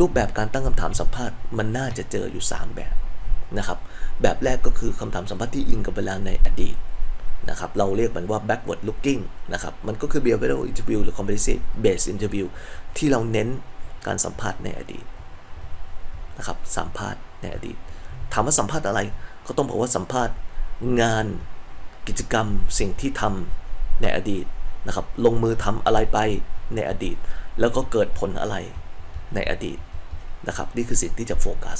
รูปแบบการตั้งคำถามสัมภาษณ์มันน่าจะเจออยู่ 3 แบบนะครับ แบบแรกก็คือคำถามสัมภาษณ์ที่อิงกับเวลาในอดีตนะครับ เราเรียกมันว่า backward looking นะครับ มันก็คือ behavioral interview หรือ competency based interview ที่เราเน้นการสัมภาษณ์ในอดีตนะครับ สัมภาษณ์ในอดีต ถามว่าสัมภาษณ์อะไร ก็ต้องบอกว่าสัมภาษณ์งานกิจกรรมสิ่งที่ทำในอดีตนะครับ ลงมือทำอะไรไปในอดีต แล้วก็เกิดผลอะไร ในอดีตนะครับนี่คือสิ่งที่จะโฟกัส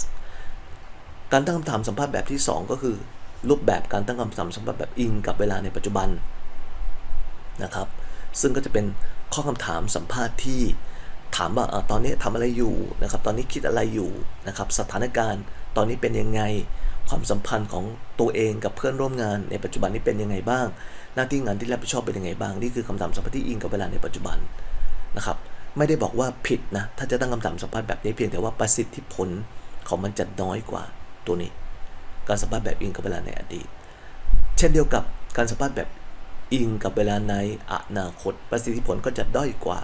การตั้งคำถามสัมภาษณ์แบบที่ 2 ก็คือ รูปแบบการตั้งคำถามสัมภาษณ์แบบอิงกับเวลาในปัจจุบันนะครับ ซึ่งก็จะเป็นข้อคำถามสัมภาษณ์ที่ถามว่าอตอนนี้ทำอะไรอยู่นะครับ ตอนนี้คิดอะไรอยู่นะครับ สถานการณ์ตอนนี้เป็นยังไง ความสัมพันธ์ของตัวเองกับเพื่อนร่วมงานในปัจจุบันนี้เป็นยังไงบ้าง หน้าที่งานที่รับผิดชอบเป็นยังไงบ้าง นี่คือคำถามสัมภาษณ์ที่อิงกับเวลาในปัจจุบันนะครับ ไม่ได้บอกว่าผิดนะ ถ้าจะตั้งคำถามสัมภาษณ์แบบนี้เพียงแต่ว่าประสิทธิผลของมันจะน้อยกว่าตัวนี้ การสัมภาษณ์แบบอิงกับเวลาในอดีต เช่นเดียวกับการสัมภาษณ์แบบอิงกับเวลาในอนาคต ประสิทธิผลก็จะด้อยกว่า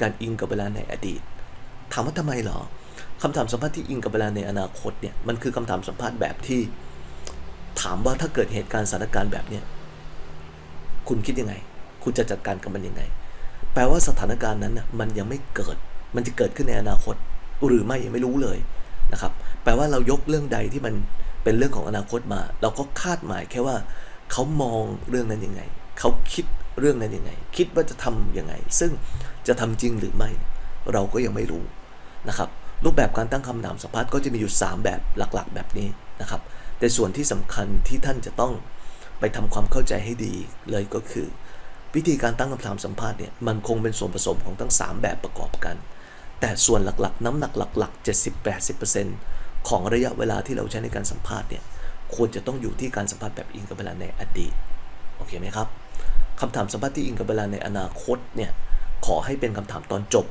การอิงกับเวลาในอดีต ถามว่าทำไมเหรอคำถามสัมภาษณ์ที่อิงกับเวลาในอนาคตเนี่ยมันคือคำถามสัมภาษณ์แบบที่ ถามว่าถ้าเกิดเหตุการณ์สถานการณ์แบบเนี้ยคุณคิดยังไง คุณจะจัดการกับมันยังไง แปลว่าสถานการณ์นั้นนะมันยังไม่เกิด มันจะเกิดขึ้นในอนาคต หรือไม่ยังไม่รู้เลยนะครับ แปลว่าเรายกเรื่องใดที่มันเป็นเรื่องของอนาคตมา เราก็คาดหมายแค่ว่าเขามองเรื่องนั้นยังไง เขาคิดเรื่องนั้นยังไง คิดว่าจะทำยังไง ซึ่งจะทำจริงหรือไม่ เราก็ยังไม่รู้นะครับ รูปแบบการตั้งคำถามสัมภาษณ์ก็จะมีอยู่ 3 แบบหลักๆ แบบนี้นะครับ แต่ส่วนที่สำคัญที่ท่านจะต้องไปทำความเข้าใจให้ดีเลยก็คือ วิธีการตั้งคำถามสัมภาษณ์เนี่ยมันคงเป็นส่วนผสมของทั้ง 3 แบบประกอบกัน แต่ส่วนหลักๆ น้ำหนักหลัก ๆ 70-80%ของระยะเวลาที่เราใช้ในการสัมภาษณ์เนี่ยควรจะต้องอยู่ที่การสัมภาษณ์แบบอิงกับเวลาในอดีตโอเคไหมครับคำถามสัมภาษณ์ที่อิงกับเวลาในอนาคตเนี่ยขอให้เป็นคำถามตอนจบ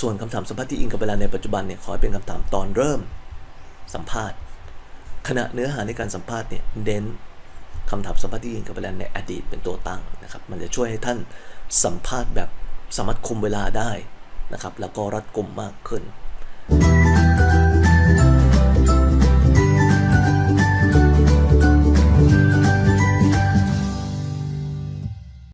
ส่วนคำถามสัมภาษณ์ที่อิงกับเวลาในปัจจุบันเนี่ยขอให้เป็นคำถามตอนเริ่มสัมภาษณ์ ขณะเนื้อหาในการสัมภาษณ์เนี่ยเน้น คำถามสัมภาษณ์ที่ยิงกับเวลาในอดีตเป็นตัวตั้งนะครับ มันจะช่วยให้ท่านสัมภาษณ์แบบสามารถคุมเวลาได้นะครับ แล้วก็รัดกุมมากขึ้น